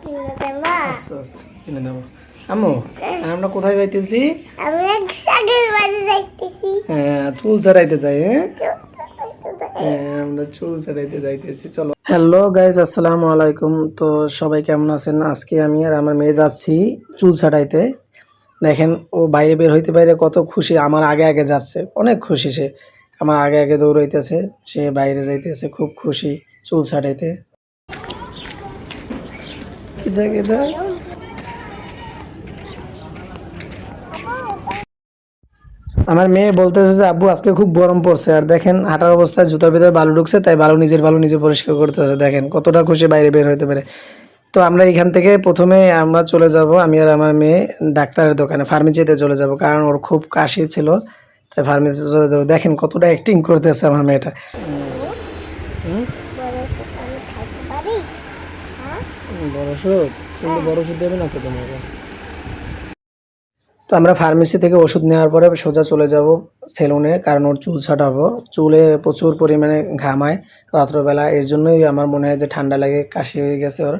কিনে দেবা আচ্ছা আচ্ছা কিনে দেবো আম্মু আর আমরা কোথায় যাইতেছি? আমি এক সাগের বাড়ি যাইতেছি। হ্যাঁ চুল ছাড়াইতে যাই হ্যাঁ? হ্যাঁ, আমরা চুল ছাড়াইতে যাইতেছি চলো। হ্যালো গাইজ আসসালামু আলাইকুম। তো সবাই কেমন আছেন? আজকে আমি আর আমার মেয়ে যাচ্ছি চুল ছাড়াইতে। দেখেন ও বাইরে বের হইতে বাইরে কত খুশি আমার আগে আগে যাচ্ছে। অনেক খুশি সে। আমার আগে আগে দৌড়াইতেছে সে বাইরে যাইতেছে খুব খুশি চুল ছাড়াইতে। আমার মেয়ে বলতেছে যে, আব্বু, আজকে খুব গরম পড়ছে। আর দেখেন, হাঁটার অবস্থায় জুতার ভিতরে বালু ঢুকছে, তাই বালু নিজের বালু নিজে পরিষ্কার করতেছে। দেখেন, কতটা খুশি বাইরে বের হতে পারে। তো আমরা এখান থেকে প্রথমে আমরা চলে যাব, আমি আর আমার মেয়ে ডাক্তারের দোকানে, ফার্মেসিতে চলে যাব। কারণ ওর খুব কাশি ছিল, তাই ফার্মেসিতে চলে যাব। দেখেন, কতটা অ্যাক্টিং করতেছে আমার মেয়েটা। বড় ছোট আমি খাইতে পারি হ্যাঁ বড় ওষুধ? কিন্তু বড় দেবে না তো তোমাকে। তো আমরা ফার্মেসি থেকে ওষুধ নেওয়ার পরে সোজা চলে যাব সেলুনে কারণ ওর চুল ছাটাবো। চুলে প্রচুর পরিমাণে ঘামায় রাত্রবেলা, এর জন্যই আমার মনে হয় যে ঠান্ডা লাগে, কাশি হয়ে গেছে ওর।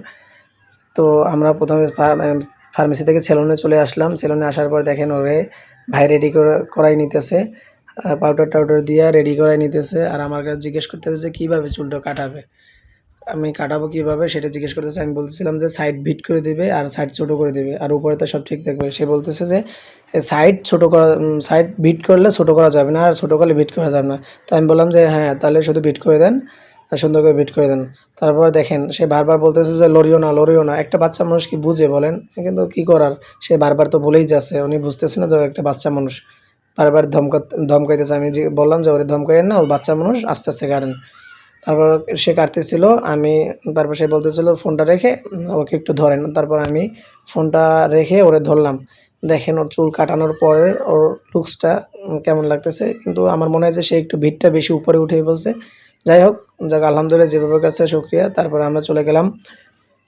তো আমরা প্রথমে ফার্মেসি থেকে সেলুনে চলে আসলাম। সেলুনে আসার পর দেখেন ওরে ভাই রেডি করাই নিতেছে। পাউডার টাউডার দিয়ে রেডি করাই নিতেছে। আর আমার কাছে জিজ্ঞেস করতেছে যে কীভাবে চুলটা কাটাবে। আমি কাটাবো কীভাবে সেটা জিজ্ঞেস করতেছে, আমি বলতেছিলাম যে সাইড ভিট করে দেবে আর সাইড ছোট করে দেবে আর উপরে তো সব ঠিক থাকবে। সে বলতেছে যে সাইড ছোট করা সাইড ভিট করলে ছোট করা যাবে না আর ছোট করলে ভিট করা যাবে না। তো আমি বললাম যে হ্যাঁ তাহলে শুধু ভিট করে দেন, আর সুন্দর করে ভিট করে দেন। তারপর দেখেন, সে বারবার বলতেছে যে, লড়িও না লড়িও না। একটা বাচ্চা মানুষ কি বুঝে বলেন? কিন্তু কি করার? সে বারবার তো বলেই যাচ্ছে, উনি বুঝতেছে না যে একটা বাচ্চা মানুষ। বারবার ধমকা ধমকাইতেছে। আমি যে বললাম যে, ওরে ধমকাইয়েন না, ও বাচ্চা মানুষ, আস্তে আস্তে কাটেন। তারপর সে কাটতেছিল, আমি তারপর সে বলতেছিল, ফোনটা রেখে ওকে একটু ধরেন। তারপর আমি ফোনটা রেখে ওরে ধরলাম। দেখেন ওর চুল কাটানোর পরে ওর লুকসটা কেমন লাগতেছে। কিন্তু আমার মনে হয় যে সে একটু ভিড়টা বেশি উপরে উঠে বলছে। যাই হোক, যাক, আলহামদুলিল্লাহ যেভাবে কাছে শুক্রিয়া। তারপর আমরা চলে গেলাম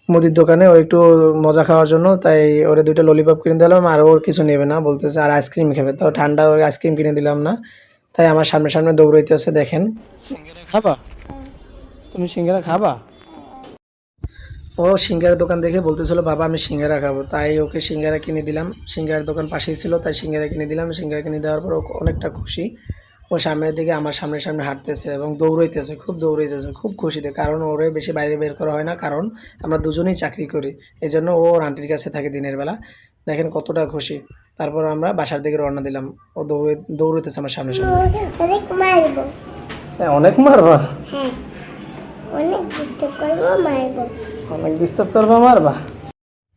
মুদির দোকানে, ও একটু মজা খাওয়ার জন্য। তাই ওরে দুইটা ললিপপ কিনে দিলাম, আর ওর কিছু নেবে না, বলতেছে, আর আইসক্রিম খাবে। তো ঠান্ডা ওর আইসক্রিম কিনে দিলাম না। তাই আমার সামনে সামনে দৌড়াইতেছে, দেখেন। সিঙ্গারা খাবা? তুমি সিঙ্গারা খাবা? ও সিঙ্গারার দোকান দেখে বলতেছিল বাবা আমি সিঙ্গারা খাব। তাই ওকে সিঙ্গারা কিনে দিলাম। সিঙ্গারার দোকান পাশেই ছিল তাই সিঙ্গারা কিনে দিলাম। সিঙ্গারা কিনে দেওয়ার পর ও অনেকটা খুশি। ও সামনের দিকে আমার সামনে সামনে হাঁটতেছে এবং দৌড়াইতেছে খুব দৌড়াইতেছে খুব খুশিতে। কারণ ওরে বেশি বাইরে বের করা হয় না কারণ আমরা দুজনেই চাকরি করি। এই জন্য ও ওর আন্টির কাছে থাকে দিনের বেলা। দেখেন কতটা খুশি। তারপর আমরা বাসার দিকে রওনা দিলাম। ও দৌড়ে দৌড়াইতেছে আমার সামনে সামনে। অনেক মারবো? হ্যাঁ, অনেক ডিস্টার্ব করব মারবো অনেক ডিস্টার্ব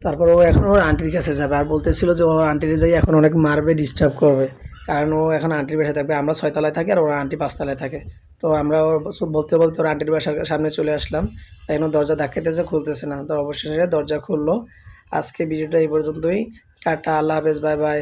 তারপর ও এখন ওর আন্টির কাছে যাবে আর বলতেছিল যে ও আন্টির যাই এখন অনেক মারবে ডিস্টার্ব করবে। কারণ ও এখন আন্টির বাসায় থাকবে, আমরা ছয়তলায় থাকি আর ওর আন্টি পাঁচতলায় থাকে। তো আমরা ওর বলতে বলতে ওর আন্টির বাসার সামনে চলে আসলাম। তাই জন্য দরজা ধাক্কাইতেছে খুলতেছে না। তো অবশেষে দরজা খুললো। আজকে ভিডিওটা এই পর্যন্তই। টাটা, আল্লাহ হাফেজ বাই বাই